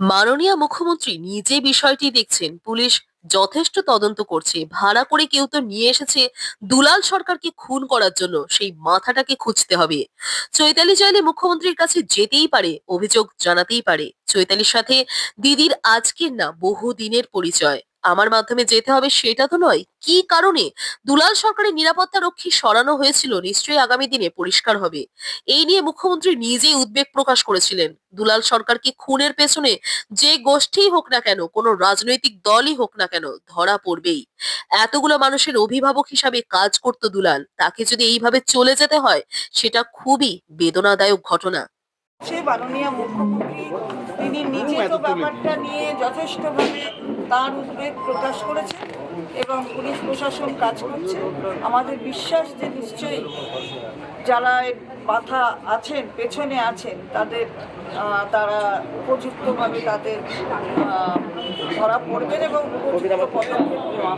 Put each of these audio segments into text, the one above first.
মাননীয় মুখ্যমন্ত্রী নিজে বিষয়টি দেখছেন। পুলিশ যথেষ্ট তদন্ত করছে। ভাড়া করে কেউ তো নিয়ে এসেছে দুলাল সরকারকে খুন করার জন্য। সেই মাথাটাকে খুঁজতে হবে। চৈতালি চাইলে মুখ্যমন্ত্রীর কাছে যেতেই পারে, অভিযোগ জানাতেই পারে। চৈতালির সাথে দিদির আজকের না বহু দিনের পরিচয়। আমার মাধ্যমে যেতে হবে সেটা তো নয়। কি কারণে? দুলাল সরকারের নিরাপত্তা রক্ষী সরানো হয়েছিল, নিশ্চয়ই আগামী দিনে পরিষ্কার হবে। এই নিয়ে মুখ্যমন্ত্রী নিজেই উদ্বেগ প্রকাশ করেছিলেন। দুলাল সরকারকে খুনের পেছনে যে গোষ্ঠীই হোক না কেন, কোনো রাজনৈতিক দলই হোক না কেন, ধরা পড়বেই। এতগুলো মানুষের অভিভাবক হিসাবে কাজ করত দুলাল। তাকে যদি এইভাবে চলে যেতে হয়, সেটা খুবই বেদনাদায়ক ঘটনা। সে মাননীয় মুখ্যমন্ত্রী, তিনি নিজে তো ব্যাপারটা নিয়ে যথেষ্টভাবে তার উদ্বেগ প্রকাশ করেছেন এবং পুলিশ প্রশাসন কাজ করছে। আমাদের বিশ্বাস যে নিশ্চয়ই যারা মাথা আছেন পেছনে আছেন তাদের তারা উপযুক্তভাবে তাদের ধরা পড়বেন এবং উপযুক্ত পদক্ষেপ নেওয়া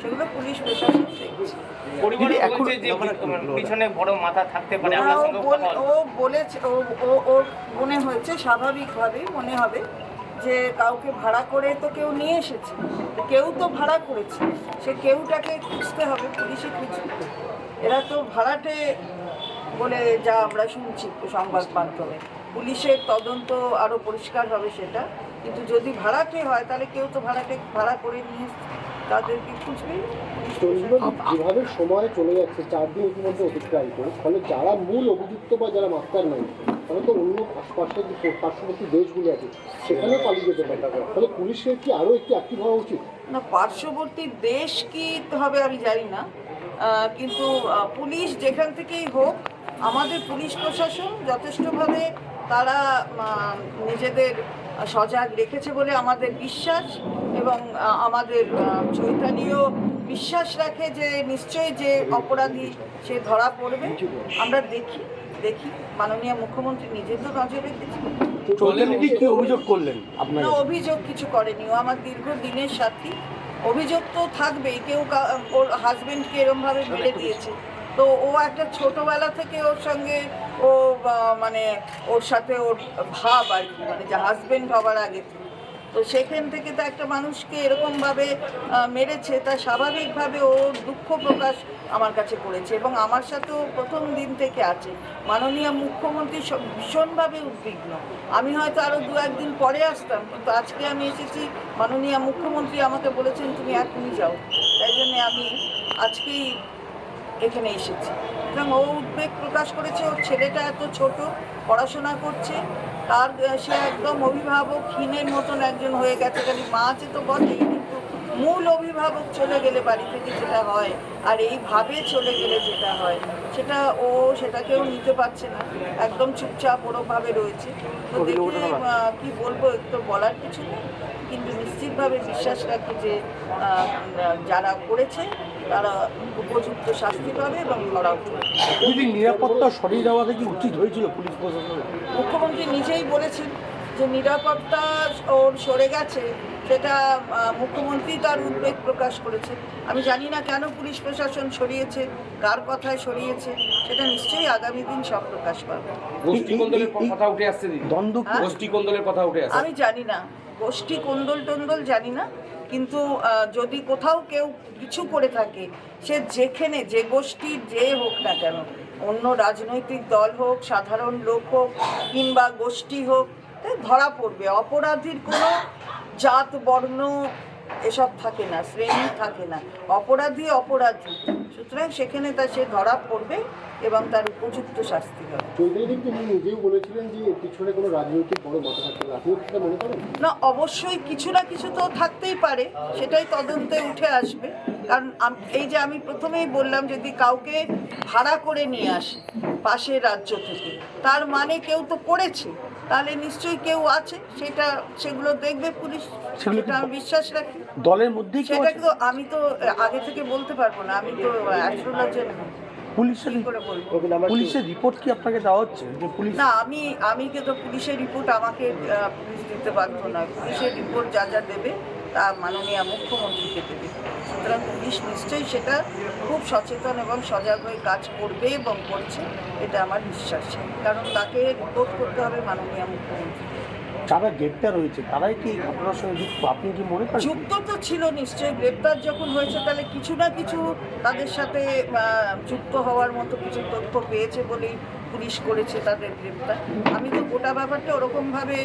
সেগুলো পুলিশ প্রশাসন দেখছে। পরিবারে দিদি, এখন- বলছে যে পি- পিছনে বড় মাথা থাকতে পারে হ্যাঁ, ও সঙ্গে বল- ও বলেছে ও ও- ওর মনে হয়েছে স্বাভাবিকভাবেই মনে হবে যে কাউকে ভাড়া করে তো কেউ নিয়ে এসেছে কেউ তো ভাড়া করেছে সে কেউটাকে খুঁজতে হবে পুলিশে খুঁজবে এরা তো ভাড়াটে বলে যা আমরা শুনছি সংবাদ মাধ্যমে। পুলিশের তদন্ত আরও পরিষ্কার হবে সেটা। কিন্তু যদি ভাড়াটে হয় তাহলে কেউ তো ভাড়াটে ভাড়া করে নিয়ে তাদেরকে প্রশাসন। যেভাবে সময় চলে যাচ্ছে চার দিন ইতিমধ্যে অতিক্রান্ত। ফলে যারা মূল অভিযুক্ত বা যারা মাস্টার নাই তারা তো অন্য আশপাশের যে পার্শ্ববর্তী দেশগুলো আছে সেখানে পালিয়ে যেতে পারে। ফলে পুলিশের কি আরও একটু অ্যাক্টিভ হওয়া উচিত? না পার্শ্ববর্তী দেশ কি হবে আমি জানি না। কিন্তু পুলিশ যেখান থেকেই হোক আমাদের পুলিশ প্রশাসন যথেষ্টভাবে তারা নিজেদের সজাগ রেখেছে বলে আমাদের বিশ্বাস এবং আমাদের চৈতালিও বিশ্বাস রাখে যে নিশ্চয়ই যে অপরাধী সে ধরা পড়বে। আমরা দেখি দেখি। মাননীয় মুখ্যমন্ত্রী নিজে তো নজর রেখেছে কি অভিযোগ করলেন আপনার না অভিযোগ কিছু করেনি। ও আমার দীর্ঘ দিনের সাথী। অভিযোগ তো থাকবেই। কেউ কা- ওর হাজবেন্ডকে এরমভাবে মেরে দিয়েছে। তো ও একটা ছোটোবেলা থেকে ওর সঙ্গে ও মানে ওর সাথে ওর ভাব আর কি মানে যে হাজবেন্ড হবার আগে। তো সেখান থেকে তো একটা মানুষকে এরকমভাবে মেরেছে, তা স্বাভাবিকভাবে ওর দুঃখ প্রকাশ আমার কাছে করেছে এবং আমার সাথেও প্রথম দিন থেকে আছে। মাননীয় মুখ্যমন্ত্রী ভীষণভাবে উদ্বিগ্ন। আমি হয়তো আরও দু একদিন পরে আসতাম, কিন্তু আজকে আমি এসেছি, মাননীয় মুখ্যমন্ত্রী আমাকে বলেছেন, তুমি এখনই যাও। তাই জন্যে আমি আজকেই এখানে এসেছি। এবং ও উদ্বেগ প্রকাশ করেছে ওর ছেলেটা এত ছোট পড়াশোনা করছে তার সে একদম অভিভাবক অভিভাবকহীনের মতন একজন হয়ে গেছে। খালি মা আছে তো বটেই কিন্তু মূল অভিভাবক চলে গেলে বাড়ি থেকে যেটা হয় আর এইভাবে চলে গেলে যেটা হয় সেটা ও সেটাকেও নিতে পারছে না। একদম চুপচাপ ওরকভাবে রয়েছে। তো দেখে কি বলব একটু বলার কিছু নেই কিন্তু নিশ্চিতভাবে বিশ্বাস রাখি যে যারা করেছে তারা উপযুক্ত শাস্তি পাবে এবং নিরাপত্তা সরিয়ে দেওয়াটা কি উচিত হয়েছিল পুলিশ প্রশাসনের। মুখ্যমন্ত্রী নিজেই বলেছেন যে নিরাপত্তা ওর সরে গেছে সেটা মুখ্যমন্ত্রী তার উদ্বেগ প্রকাশ করেছে আমি জানি না কেন পুলিশ প্রশাসন সরিয়েছে কার কথায় সরিয়েছে সেটা নিশ্চয়ই আগামী দিন সব প্রকাশ পাবে। গোষ্ঠী কথা উঠে আসছে দিদি। দ্বন্দ্ব কি? গোষ্ঠী কোন্দলের কথা উঠে আমি জানি না। গোষ্ঠী কোন্দল টন্দল জানি না। কিন্তু যদি কোথাও কেউ কিছু করে থাকে, সে যেখানে যে গোষ্ঠীর যে হোক না কেন, অন্য রাজনৈতিক দল হোক, সাধারণ লোক হোক, কিংবা গোষ্ঠী হোক ধরা পড়বে। অপরাধীর কোনো জাত, বর্ণ এসব থাকে না শ্রেণি থাকে না। অপরাধী অপরাধী। সুতরাং সেখানে তা সে ধরা পড়বে এবং তার উপযুক্ত শাস্তি হবে। নিজেও বলেছিলেন যে পিছনে কোনো রাজনৈতিক বড় মনে করেন? না অবশ্যই কিছু না কিছু তো থাকতেই পারে। সেটাই তদন্তে উঠে আসবে। কারণ এই যে আমি প্রথমেই বললাম যদি কাউকে ভাড়া করে নিয়ে আসে পাশের রাজ্য থেকে তার মানে কেউ তো করেছে। তাহলে নিশ্চয়ই কেউ আছে সেটা সেগুলো দেখবে পুলিশ সেটা আমি বিশ্বাস রাখি। দলের মধ্যে কেউ সেটা? কিন্তু আমি তো আগে থেকে বলতে পারব না আমি তো অ্যাস্ট্রোলজার পুলিশের পুলিশের রিপোর্ট কি আপনাকে দেওয়া হচ্ছে? যে পুলিশ না আমি আমি কিন্তু পুলিশের রিপোর্ট আমাকে পুলিশ দিতে বাধ্য না পুলিশের রিপোর্ট যা যা দেবে তা মাননীয় মুখ্যমন্ত্রীকে দেবে সুতরাং পুলিশ নিশ্চয়ই সেটা খুব সচেতন এবং সজাগ হয়ে কাজ করবে এবং করছে এটা আমার বিশ্বাস। কারণ তাকে রিপোর্ট করতে হবে মাননীয় মুখ্যমন্ত্রী। যারা গ্রেপ্তার হয়েছে তারাই কি আপনার সঙ্গে যুক্ত? আপনি কি মনে করেন? যুক্ত তো ছিল নিশ্চয়ই গ্রেপ্তার যখন হয়েছে তাহলে কিছু না কিছু তাদের সাথে যুক্ত হওয়ার মতো কিছু তথ্য পেয়েছে বলেই পুলিশ করেছে তাদের গ্রেপ্তার। আমি তো গোটা ব্যাপারটা ওরকমভাবে